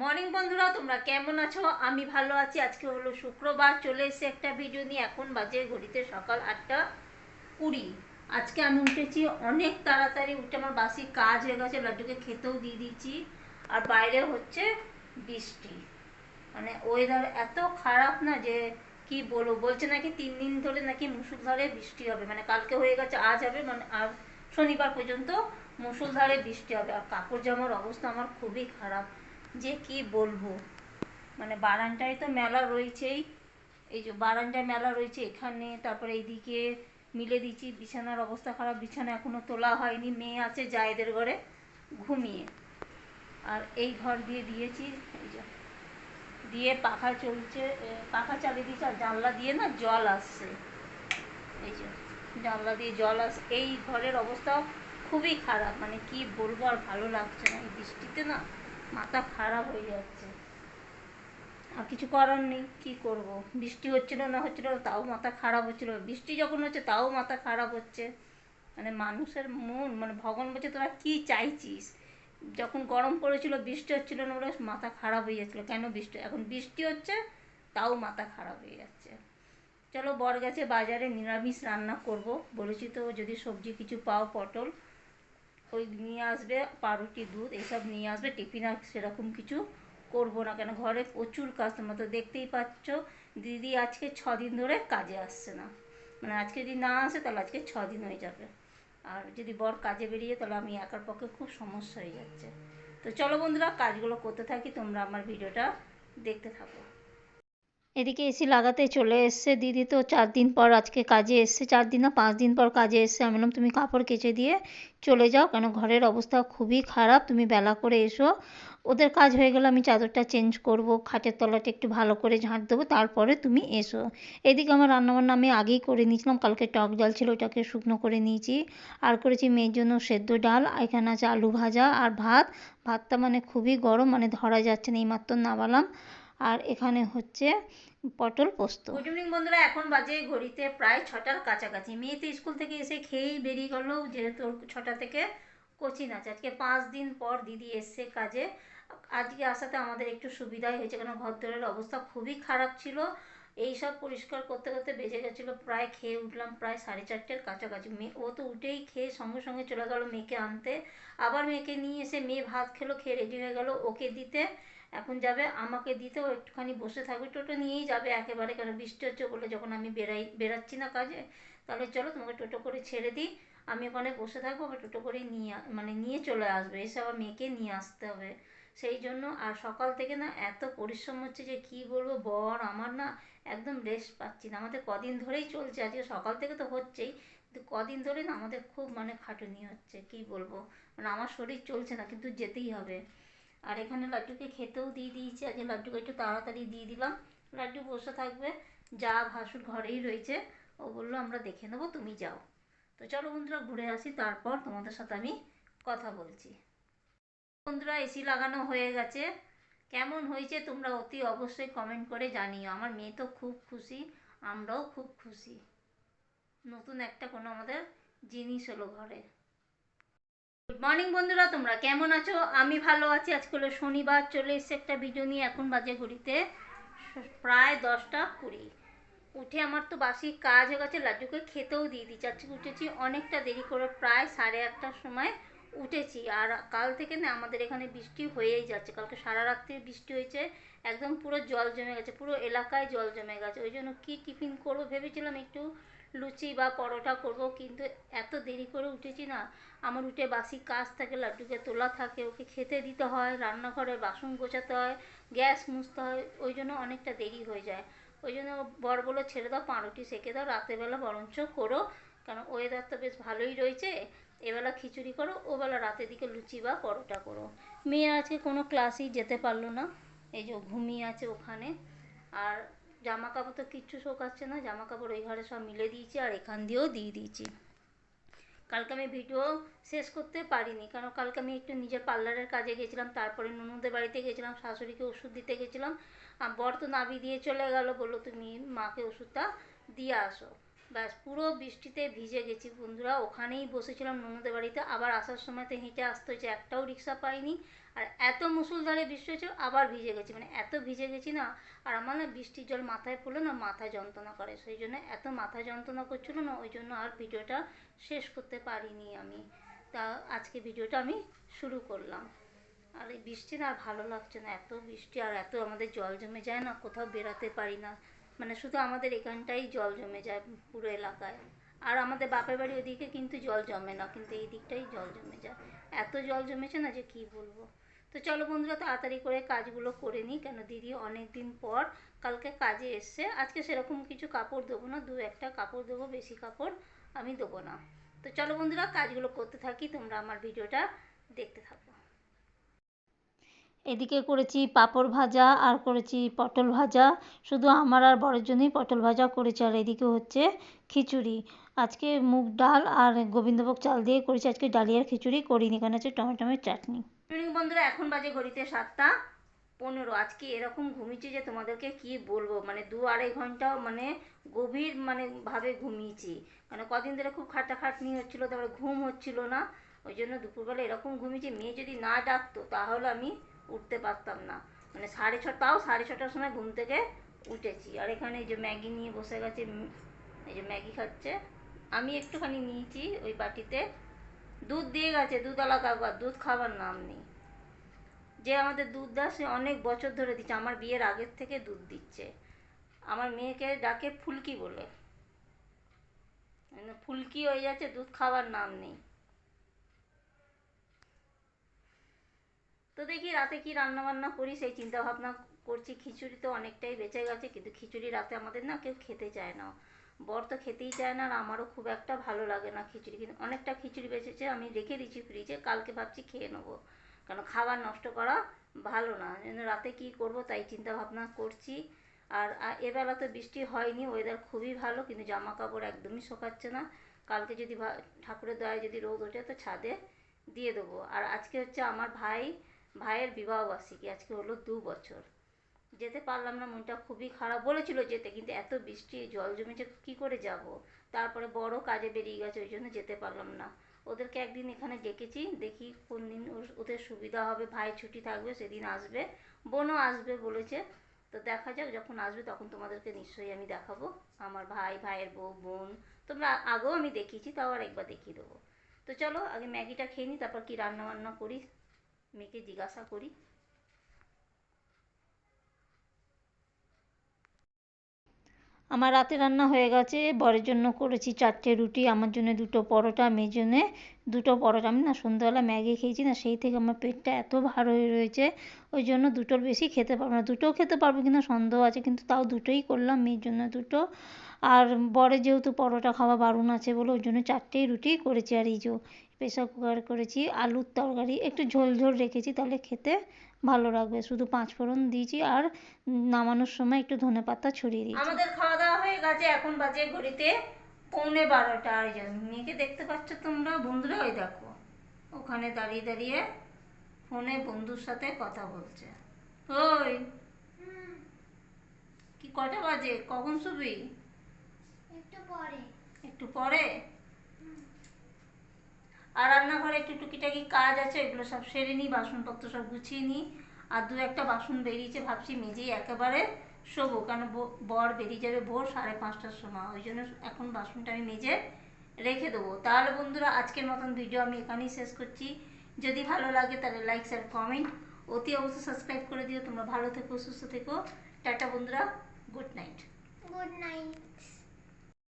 Morning বন্ধুরা, তোমরা কেমন আছো? আমি ভালো আছি। আজকে হলো শুক্রবার, চলে এসেছে একটা ভিডিও নিয়ে। এখন বাজে ঘড়িতে সকাল আটটা কুড়ি। আজকে আমি উঠেছি অনেক তাড়াতাড়ি। উঠে আমার বাসি কাজ হয়ে গেছে, লাড্ডুকে খেতেও দিয়ে দিচ্ছি আর বাইরে হচ্ছে বৃষ্টি। মানে ওয়েদার এত খারাপ না যে কি বলব? বলছে নাকি তিন দিন ধরে নাকি মুসুলধারে বৃষ্টি হবে। মানে কালকে হয়ে গেছে, আজ হবে। মানে আর শনিবার পর্যন্ত মুসুলধারে বৃষ্টি হবে। আর কাপড় জামার অবস্থা আমার খুবই খারাপ। যে কি বলব? মানে বারান্দায় তো মেলা রয়েছেই। এই যে বারান্দায় মেলা রয়েছে এখানে, তারপরে এইদিকে মিলে দিচ্ছি, বিছানার অবস্থা খারাপ, বিছানা এখনও তোলা হয়নি, মেয়ে আছে জায়েদের ঘরে, ঘুমিয়ে। আর এই ঘর দিয়ে দিয়েছি, এই যে, দিয়ে পাখা চলছে পাখা চালিয়ে দিয়েছি, আর জানলা দিয়ে না জল আসছে। এই যে, জানলা দিয়ে জল আস, এই ঘরের অবস্থা খুবই খারাপ মানে কি বলব আর ভালো লাগছে না, এই বৃষ্টিতে না মাথা খারাপ হয়ে যাচ্ছে। আর কিছু করার নেই, কি করব? বৃষ্টি হচ্ছিল না হচ্ছিল তাও মাথা খারাপ হচ্ছিল। বৃষ্টি যখন হচ্ছে, তাও মাথা খারাপ হচ্ছে। মানে মানুষের মন মানে ভগবান বলছে, তোরা কি চাইছিস? যখন গরম পড়েছিল, বৃষ্টি হচ্ছিল না বলে মাথা খারাপ হয়ে যাচ্ছিল। কেন বৃষ্টি? এখন বৃষ্টি হচ্ছে, তাও মাথা খারাপ হয়ে যাচ্ছে। চলো বর গেছে বাজারে নিরামিষ রান্না করব। বলেছি তো, যদি সবজি কিছু পাও পটল ওই নিয়ে আসবে পাউরুটি দুধ, এসব নিয়ে আসবে, টিফিন আর সেরকম কিছু করব না কেন? ঘরে প্রচুর কাজ কাস্টমার তো দেখতেই পাচ্ছ, দিদি আজকে ছ দিন ধরে কাজে আসছে না। মানে আজকে যদি না আসে, তাহলে আজকে ছ দিন হয়ে যাবে। আর যদি বর কাজে বেরিয়ে, তাহলে আমি একার পক্ষে খুব সমস্যা হয়ে যাচ্ছে। তো চলো বন্ধুরা, কাজগুলো করতে থাকি, তোমরা আমার ভিডিওটা দেখতে থাকো। এদিকে এসি লাগাতে চলে এসছে। দিদি তো চার দিন পর আজকে কাজে এসছে, চার দিন না পাঁচ দিন পর কাজে এসছে। আমি বললাম, তুমি কাপড় কেচে দিয়ে চলে যাও, কেন ঘরের অবস্থা খুবই খারাপ, তুমি বেলা করে এসো। ওদের কাজ হয়ে গেলে আমি চাদরটা চেঞ্জ করব, খাটের তলাটা একটু ভালো করে ঝাঁট দেবো, তারপরে তুমি এসো। এদিকে আমার রান্নাবান্না আমি আগেই করে নিয়েছিলাম, কালকে টক ডাল ছিল, ওটাকে শুকনো করে নিয়েছি। আর করেছি মেয়ের জন্য সেদ্ধ ডাল এখানে আছে আলু ভাজা আর ভাত। ভাতটা মানে খুবই গরম মানে ধরা যাচ্ছে না, এইমাত্র নামালাম। আর এখানে হচ্ছে পটল পোস্ত। গুড ইভিনিং বন্ধুরা, এখন বাজে ঘড়িতে প্রায় ছটার কাছাকাছি। মেয়ে তো স্কুল থেকে এসে খেয়েই বেরিয়ে গেল, যেহেতু ছটা থেকে কোচিং আছে। আজকে পাঁচ দিন পর দিদি এসছে কাজে। আজকে আসাতে আমাদের একটু সুবিধাই হয়েছে কারণ ঘর দরের অবস্থা খুবই খারাপ ছিল। এই সব পরিষ্কার করতে করতে বেজে গেছিল, প্রায় খেয়ে উঠলাম প্রায় সাড়ে চারটের কাছাকাছি। মেয়ে ও তো উঠেই খেয়ে সঙ্গে সঙ্গে চলে গেল মেয়েকে আনতে। আবার মেয়েকে নিয়ে এসে মেয়ে ভাত খেলো, খেয়ে রেডি হয়ে গেল। ওকে দিতে এখন যাবে, আমাকে দিতেও একটুখানি বসে থাকবে, টোটো নিয়েই যাবে একেবারে, কারণ বৃষ্টি হচ্ছে বলে যখন আমি বেরাই বেরাচ্ছি না কাজে, তাহলে চলো তোমাকে টোটো করে ছেড়ে দিই, আমি ওখানে বসে থাকব, আবার টোটো করে নিয়ে মানে নিয়ে চলে আসবে, এসে আবার মেয়েকে নিয়ে আসতে হবে। সেই জন্য, আর সকাল থেকে না এত পরিশ্রম হচ্ছে যে কি বলব, বর আমার না একদম রেস্ট পাচ্ছি না, আমাদের কদিন ধরেই চলছে, আজকে সকাল থেকে তো হচ্ছেই, কিন্তু কদিন ধরে না আমাদের খুব মানে খাটুনি হচ্ছে, কি বলব? মানে আমার শরীর চলছে না, কিন্তু যেতেই হবে। আর এখানে লাড্ডুকে খেতেও দিয়ে দিয়েছি। আজকে লাড্ডুকে একটু তাড়াতাড়ি দিয়ে দিলাম। লাড্ডু বসে থাকবে। যা ভাসুর ঘরেই রয়েছে। ও বলল, আমরা দেখে নেব, তুমি যাও। তো চলো বন্ধুরা, ঘুরে আসি। তারপর তোমাদের সাথে আমি কথা বলছি। বন্ধুরা, এসি লাগানো হয়ে গেছে। কেমন হয়েছে তোমরা অতি অবশ্যই কমেন্ট করে জানিও। আমার মেয়ে তো খুব খুশি, আমরাও খুব খুশি। নতুন একটা কোনো আমাদের জিনিস হলো ঘরে। গুড মর্নিং বন্ধুরা, তোমরা কেমন আছো? আমি ভালো আছি। আজকে হলো শনিবার, চলে এসেছে একটা ভিডিও নিয়ে। এখন বাজে ঘড়িতে প্রায় দশটা কুড়ি। উঠে আমার তো বাসি কাজ হয়ে গেছে, লাড্ডুকে খেতেও দিয়ে দিচ্ছি আজকে উঠেছি অনেকটা দেরি করে, প্রায় সাড়ে আটটার সময় উঠেছি। আর কাল থেকে না, আমাদের এখানে বৃষ্টি হয়েই যাচ্ছে। কালকে সারা রাত্রি বৃষ্টি হয়েছে, একদম পুরো জল জমে গেছে, পুরো এলাকায় জল জমে গেছে। ওই জন্য কী টিফিন করব ভেবেছিলাম একটু লুচি বা পরোটা করব, কিন্তু এত দেরি করে উঠেছি না। আমার উঠে বাসি কাজ থাকে, লাড্ডুকে তোলা থাকে, ওকে খেতে দিতে হয় রান্নাঘরে বাসন গোছাতে হয়, গ্যাস মুছতে হয়, ওই জন্য অনেকটা দেরি হয়ে যায়। ওই জন্য বর বলে ছেড়ে দাও, পাউরুটি সেকে দাও, রাতেরবেলা বরঞ্চ করো, কারণ ওয়েদার তো বেশ ভালোই রয়েছে। এবেলা খিচুড়ি করো, ওবেলা রাতের দিকে লুচি বা পরোটা করো। মেয়ে আজকে কোনো ক্লাসেই যেতে পারল না, এই যে ঘুমিয়ে আছে ওখানে। আর জামা কাপড় তো কিচ্ছু শোকাচ্ছে না জামা কাপড় ওই ঘরে সব মিলে দিয়েছি আর এখান দিয়েও দিয়ে দিয়েছি। কালকে আমি ভিডিও শেষ করতে পারিনি, কারণ কালকে আমি একটু নিজের পার্লারের কাজে গেছিলাম, তারপরে নুনুদের বাড়িতে গেছিলাম, শাশুড়িকে ওষুধ দিতে গেছিলাম, আর বর তো নাবি দিয়ে চলে গেল, বলল তুমি মাকে ওষুধটা দিয়ে আসো। ব্যাস, পুরো বৃষ্টিতে ভিজে গেছি বন্ধুরা, ওখানেই বসেছিলাম নুনুদের বাড়িতে, আবার আসার সময় তো হেঁটে আসতে হয়েছে, একটাও রিক্সা পাইনি আর এত মুসুলধারে বৃষ্টি হচ্ছে আবার ভিজে গেছি। মানে এত ভিজে গেছি না, আর আমার না বৃষ্টির জল মাথায় পড়লে না মাথা যন্ত্রণা করে। সেই জন্য এত মাথা যন্ত্রণা করছিল না, ওই জন্য আর ভিডিওটা শেষ করতে পারিনি আমি। তা আজকে ভিডিওটা আমি শুরু করলাম। আর এই বৃষ্টি না আর ভালো লাগছে না, এত বৃষ্টি আর এত আমাদের জল জমে যায় না, কোথাও বেরাতে পারি না। মানে শুধু আমাদের এখানটাই জল জমে যায় পুরো এলাকায়। আর আমাদের বাপের বাড়ি ওদিকে কিন্তু জল জমে না, কিন্তু এই দিকটাই জল জমে যায়। এত জল জমেছে না যে কি বলব? তো চলো বন্ধুরা, তাড়াতাড়ি করে কাজগুলো করে নিই। কেন দিদি অনেক দিন পর কালকে কাজে এসছে। আজকে সেরকম কিছু কাপড় দেবো না, দু একটা কাপড় দেবো, বেশি কাপড় আমি দেবো না। তো চলো বন্ধুরা, কাজগুলো করতে থাকি, তোমরা আমার ভিডিওটা দেখতে থাকো। এদিকে করেছি পাঁপড় ভাজা আর করেছি পটল ভাজা। শুধু আমার আর বরের জন্যই পটল ভাজা করেছি, আর এদিকে হচ্ছে খিচুড়ি। আজকে মুগ ডাল আর গোবিন্দভোগ চাল দিয়ে করেছি, আজকে ডালিয়ার খিচুড়ি করিনি কারণ হচ্ছে টমেটোমের চাটনি। বন্ধুরা, এখন বাজে ঘড়িতে সাতটা পনেরো। আজকে এরকম ঘুমিয়েছি যে তোমাদেরকে কি বলব? মানে দু আড়াই ঘন্টাও মানে গভীর মানে ভাবে ঘুমিয়েছি। মানে কদিন ধরে খুব খাটাখাটনি হচ্ছিল, তারপরে ঘুম হচ্ছিল না। ওই জন্য দুপুরবেলা এরকম ঘুমিয়েছি, মেয়ে যদি না ডাকতো তাহলে আমি উঠতে পারতাম না। মানে সাড়ে ছটাও সাড়ে ছটার সময় ঘুম থেকে উঠেছি। আর এখানে এই যে ম্যাগি নিয়ে বসে গেছে এই যে ম্যাগি খাচ্ছে। আমি একটুখানি নিয়েছি ওই বাটিতে। দুধ দিয়ে গেছে দুধওয়ালা কাকু আর দুধ খাবার নাম নেই। যে আমাদের দুধ দেয় সে অনেক বছর ধরে দিচ্ছে, আমার বিয়ের আগের থেকে দুধ দিচ্ছে। আমার মেয়েকে ডাকে ফুলকি বলে। মানে ফুলকি হয়ে যাচ্ছে, দুধ খাবার নাম নেই। তো দেখি রাতে কি রান্না বান্না করি, সেই চিন্তা ভাবনা করছি, খিচুড়ি তো অনেকটাই বেঁচে গেছে, কিন্তু খিচুড়ি রাতে আমাদের না কেউ খেতে চায় না। বর তো খেতেই চায় না আর আমারও খুব একটা ভালো লাগে না খিচুড়ি কিন্তু অনেকটা খিচুড়ি বেঁচেছে, আমি রেখে দিচ্ছি ফ্রিজে কালকে ভাবছি খেয়ে নেব। কারণ খাবার নষ্ট করা ভালো না রাতে কি করব তাই চিন্তা ভাবনা করছি। আর এবেলা তো বৃষ্টি হয়নি ওয়েদার খুবই ভালো, কিন্তু জামা কাপড় একদমই শোকাচ্ছে না। কালকে যদি ঠাকুরের দয়ায় যদি রোদ ওঠে তো ছাদে দিয়ে দেবো। আর আজকে হচ্ছে আমার ভাই, ভাইয়ের বিবাহবার্ষিকী, আজকে হলো দু বছর। যেতে পারলাম না, মনটা খুবই খারাপ। বলেছিল যেতে, কিন্তু এত বৃষ্টি, জল জমেছে, কি করে যাব? তারপরে বড় কাজে বেরিয়ে গেছে, ওই জন্য যেতে পারলাম না। ওদেরকে একদিন এখানে ডেকেছি, দেখি কোন দিন ওদের সুবিধা হবে, ভাই ছুটি থাকবে, সেদিন আসবে। বোনও আসবে বলেছে। তো দেখা যাক, যখন আসবে তখন তোমাদেরকে নিশ্চয়ই আমি দেখাবো। আমার ভাই, ভাইয়ের বউ, বোন, তোমরা আগেও আমি দেখিয়েছি, তাও আর একবার দেখিয়ে দেবো। তো চলো, আগে ম্যাগিটা খেয়ে নিই তারপর কি রান্না বান্না করি? মেয়েকে জিজ্ঞাসা করি। আমার রাতে রান্না হয়ে গেছে, বরের জন্য করেছি চারটে রুটি, আমার জন্য দুটো পরোটা, মেয়ের জন্য দুটো পরোটা আমি না সন্ধ্যাবেলা ম্যাগি খেয়েছি না, সেই থেকে আমার পেটটা এত ভার হয়ে রয়েছে, ওই জন্য দুটোর বেশি খেতে পারব না। দুটোও খেতে পারব কিনা সন্দেহ আছে, কিন্তু তাও দুটোই করলাম মেয়ের জন্য দুটো। আর বরের যেহেতু পরোটা খাওয়া বারণ আছে বলে ওই জন্য চারটেই রুটি করেছি আর এই যে প্রেসার কুকার করেছি, আলুর তরকারি, একটু ঝোল ঝোল রেখেছি তাহলে খেতে ভালো লাগবে। শুধু পাঁচ ফোড়ন দিয়েছি আর নামানোর সময় একটু ধনে পাতা ছড়িয়ে দিয়েছি। আমাদের খাওয়া দাওয়া হয়ে গেছে, এখন বাজে ঘড়িতে পৌনে বারোটা আর মেয়েকে দেখতে পাচ্ছ তোমরা বন্ধুরা ওই দেখো। ওখানে দাঁড়িয়ে দাঁড়িয়ে ফোনে বন্ধুর সাথে কথা বলছে। ওই কি কটা বাজে? কখন শুবি? একটু পরে। একটু পরে? আর রান্নাঘরে একটু টুকিটাকি কাজ আছে এগুলো সব সেরে নিই বাসনপত্র সব গুছিয়ে নিই আর দু একটা বাসন বেরিয়েছে ভাবছি মেজেই একেবারে শোবো, কারণ বর বেরিয়ে যাবে ভোর সাড়ে পাঁচটার সময়। ওই জন্য এখন বাসনটা আমি মেজে রেখে দেবো। তাহলে বন্ধুরা, আজকের মতন ভিডিও আমি এখানেই শেষ করছি। যদি ভালো লাগে তাহলে লাইক শেয়ার কমেন্ট অতি অবশ্যই সাবস্ক্রাইব করে দিও। তোমরা ভালো থেকো, সুস্থ থেকো। টাটা বন্ধুরা গুড নাইট গুড নাইট